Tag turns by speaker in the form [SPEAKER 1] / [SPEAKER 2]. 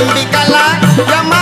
[SPEAKER 1] அம்பிகலா யமா